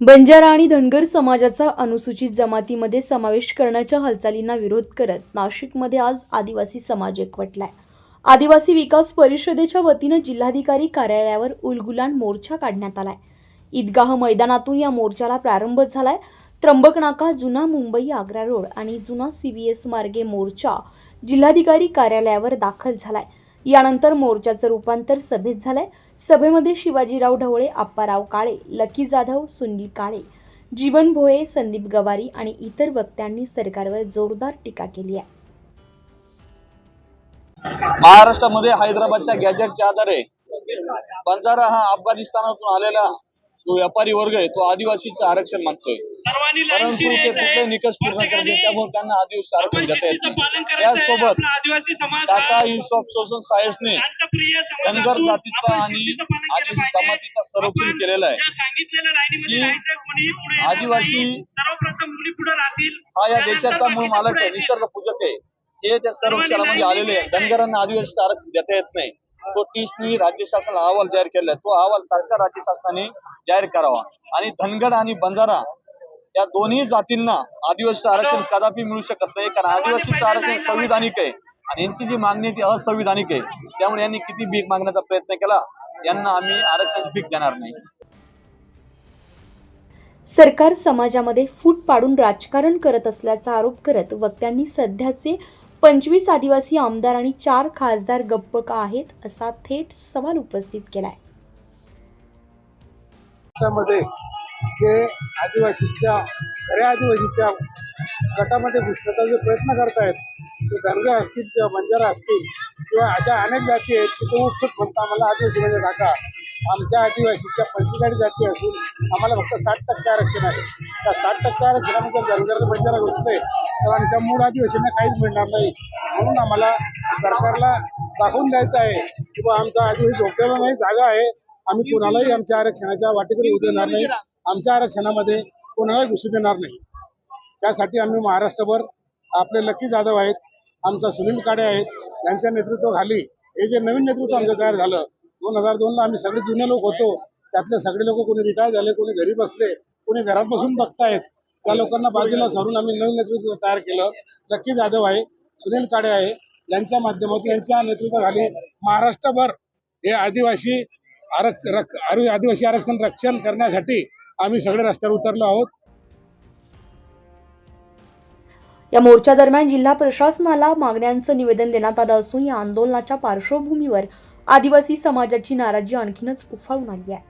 बंजारा आणि धनगर समाजाचा अनुसूचित जमातीमध्ये समावेश करण्याच्या हालचालींना विरोध करत नाशिकमध्ये आज आदिवासी समाज एकवटलाय. आदिवासी विकास परिषदेच्या वतीनं जिल्हाधिकारी कार्यालयावर उलगुलान मोर्चा काढण्यात आलाय. ईदगाह मैदानातून या मोर्चाला प्रारंभ झालाय. त्र्यंबक नाका जुना मुंबई आग्रा रोड आणि जुना सीव्हीएस मार्गे मोर्चा जिल्हाधिकारी कार्यालयावर दाखल झालाय. यानंतर मोर्चाचं रूपांतर सभेत झालंय. सभेमध्ये शिवाजीराव ढवळे आप्पाराव काळे लकी जाधव सुनील काळे जीवन भोये संदीप गवारी आणि इतर वक्त्यांनी सरकारवर जोरदार टीका केली आहे. महाराष्ट्रामध्ये हैदराबादच्या गॅजेटच्या आधारे बंजारा हा अफगाणिस्तानातून आलेला जो व्यापारी वर्ग आहे तो आदिवासीचं आरक्षण मागतोय. परंतु ते कुठले. निकष पूर्ण करत त्यामुळे त्यांना आदिवासी आरक्षण घेता येत समाज टाटा इन्स्टिट्यूट सोशल सायन्सने धनगर जातीचा आणि आदिवासी. जमातीचा संरक्षण केलेलं आहे. आदिवासी हा या देशाचा मूळ मालक आहे. निसर्ग पूजक आहे. हे त्या सर्वेक्षणामध्ये आलेले आहे धनगरांना आदिवासी आरक्षण देता येत नाही. तो टीसनी राज्य शासनाला अहवाल जाहीर केलाय तो अहवाल तात्काळ राज्य शासनाने जाहीर करावा. आणि धनगर आणि बंजारा या दोन्ही जातींना आदिवासी आरक्षण कदापि मिळू शकत नाही कारण आदिवासीचं आरक्षण संविधानिक आहे. आणि यांची जी मागणी आहे ती असंविधानिक आहे. त्यामुळे यांनी किती भीक मागण्याचा प्रयत्न केला यांना आम्ही आरक्षणाची भीक देणार नाही. सरकार समाजामध्ये फूट पाडून राजकारण करत असल्याचा आरोप करत वक्त्यांनी सध्याचे पंचवीस आदिवासी आमदार आणि चार खासदार गप्प का आहेत असा थेट सवाल उपस्थित केलाय. मध्ये जे आदिवासीच्या खऱ्या आदिवासीच्या गटामध्ये घुसण्याचा जो प्रयत्न करतायत ते धनगर असतील किंवा बंजारा असतील किंवा अशा अनेक जाती आहेत की तो उत्सुक म्हणतात आम्हाला आदिवासी म्हणजे काका आमच्या आदिवासीच्या पंचेचाळीस जाती असून आम्हाला फक्त साठ टक्के आरक्षण आहे. त्या साठ टक्के आरक्षणामध्ये धनगर बंजारा घुसले तर आमच्या मूळ आदिवासींना काहीच मिळणार नाही. म्हणून आम्हाला सरकारला दाखवून द्यायचं आहे की बा आमचा आदिवासी झोपलेला नाही जागा आहे. आम्ही कोणालाही आमच्या आरक्षणाच्या वाटेकडे येऊ देणार नाही. आमच्या आरक्षणामध्ये कोणालाही घुसू देणार नाही. त्यासाठी आम्ही महाराष्ट्रभर आपले लकी जाधव आहेत आमचा सुनील काडे आहेत त्यांच्या नेतृत्वाखाली हे जे नवीन नेतृत्व आमचं तयार झालं दोन हजार दोनला आम्ही सगळे जुने लोक होतो. त्यातले सगळे लोक कोणी रिटायर झाले कोणी घरी बसले कोणी घरात बसून बघतायत. त्या लोकांना बाजूला सारून आम्ही नवीन नेतृत्व तयार केलं. लकी जाधव आहे सुनील काडे आहे यांच्या माध्यमातून यांच्या नेतृत्वाखाली महाराष्ट्रभर हे आदिवासी आरक्षण आदिवासी आरक्षण रक्षण करण्यासाठी आम्ही सगळे रस्त्यावर उतरलो आहोत. या मोर्चा दरम्यान जिल्हा प्रशासनाला मागण्यांचं निवेदन देण्यात आलं असून या आंदोलनाच्या पार्श्वभूमीवर आदिवासी समाजाची नाराजी आणखीनच उफाळून आली आहे.